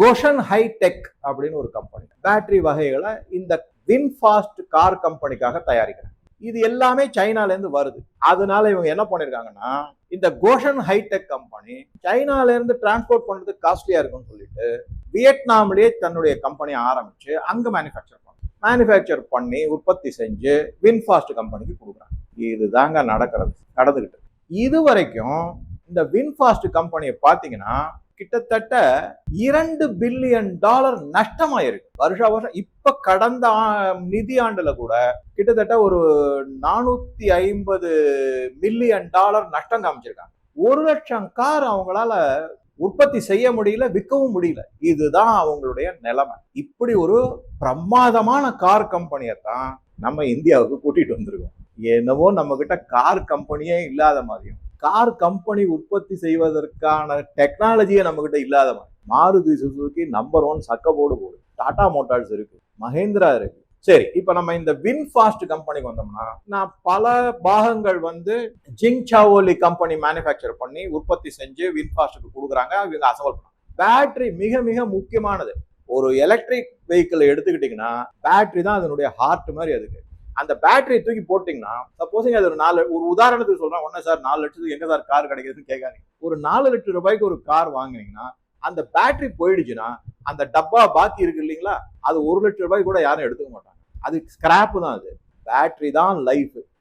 கோஷன் hitech அப்படின்னு ஒரு company battery வகைகளை இந்த வின்ஃபாஸ்ட் கார் கம்பெனிக்காக தயாரிக்கிறாங்க. இது எல்லாமே சைனாலேருந்து வருது. அதனால இவங்க என்ன பண்ணியிருக்காங்கன்னா இந்த கோஷன் ஹைடெக் கம்பெனி சைனாலேருந்து டிரான்ஸ்போர்ட் பண்றதுக்கு காஸ்ட்லியாக இருக்கும்னு சொல்லிட்டு வியட்நாம்லேயே தன்னுடைய கம்பெனியை ஆரம்பித்து அங்கே மேனுஃபேக்சர் பண்ண மேனுஃபேக்சர் பண்ணி உற்பத்தி செஞ்சு வின்ஃபாஸ்ட் கம்பெனிக்கு கொடுக்குறாங்க. இதுதாங்க நடக்கிறது நடந்துக்கிட்டு இது வரைக்கும் இந்த வின்ஃபாஸ்ட் கம்பெனியை பார்த்தீங்கன்னா கிட்டத்தட்ட இரண்டு பில்லியன் டாலர் நஷ்டமாயிருக்கு. வருஷா வருஷம் இப்ப கடந்த நிதி ஆண்டுல கூட கிட்டத்தட்ட ஒரு நானூத்தி ஐம்பது மில்லியன் டாலர் நஷ்டம் காமிச்சிருக்காங்க. ஒரு லட்சம் கார் அவங்களால உற்பத்தி செய்ய முடியல விற்கவும் முடியல. இதுதான் அவங்களுடைய நிலைமை. இப்படி ஒரு பிரமாதமான கார் கம்பெனியை தான் நம்ம இந்தியாவுக்கு கூட்டிட்டு வந்திருக்கோம். என்னவோ நம்ம கிட்ட கார் கம்பெனியே இல்லாத மாதிரியும். கார் கம்பெனி உற்பத்தி செய்வதற்கான டெக்னாலஜியே நம்ம கிட்ட இல்லாத மாதிரி. மாருதி சுசுகி நம்பர் ஒன் சக்க போர்டு போடு. டாடா மோட்டார்ஸ் இருக்கு. மஹேந்திரா இருக்கு. சரி இப்ப நம்ம இந்த வின்ஃபாஸ்ட் கம்பெனிக்கு வந்தோம்னா நான் பல பாகங்கள் வந்து ஜிங்சாவோலி கம்பெனி மேனுஃபேக்சர் பண்ணி உற்பத்தி செஞ்சு வின்ஃபாஸ்ட்டுக்கு கொடுக்குறாங்க. இவங்க அசம்பிள் பண்ணாங்க பேட்டரி மிக மிக முக்கியமானது. ஒரு எலக்ட்ரிக் வெஹிக்கிள் எடுத்துக்கிட்டிங்கன்னா பேட்டரி தான் அதனுடைய ஹார்ட் மாதிரி அதுக்கு. அந்த பேட்டரி தூக்கி போட்டிங்கன்னா சப்போஸிங் அது ஒரு நாலு ஒரு உதாரணத்துக்கு சொல்றேன். ஒன்றும் சார் நாலு லட்சத்துக்கு எங்க சார் கார் கிடைக்குதுன்னு கேட்காதீங்க. ஒரு நாலு லட்சம் ரூபாய்க்கு ஒரு கார் வாங்குனீங்கன்னா அந்த பேட்டரி போயிடுச்சுன்னா அந்த டப்பா பாக்கி இருக்கு இல்லைங்களா? அது ஒரு லட்சம் ரூபாய்க்கு கூட யாரும் எடுத்துக்க மாட்டாங்க. அது ஸ்கிராப் தான் அது. பேட்டரி தான் லைஃப்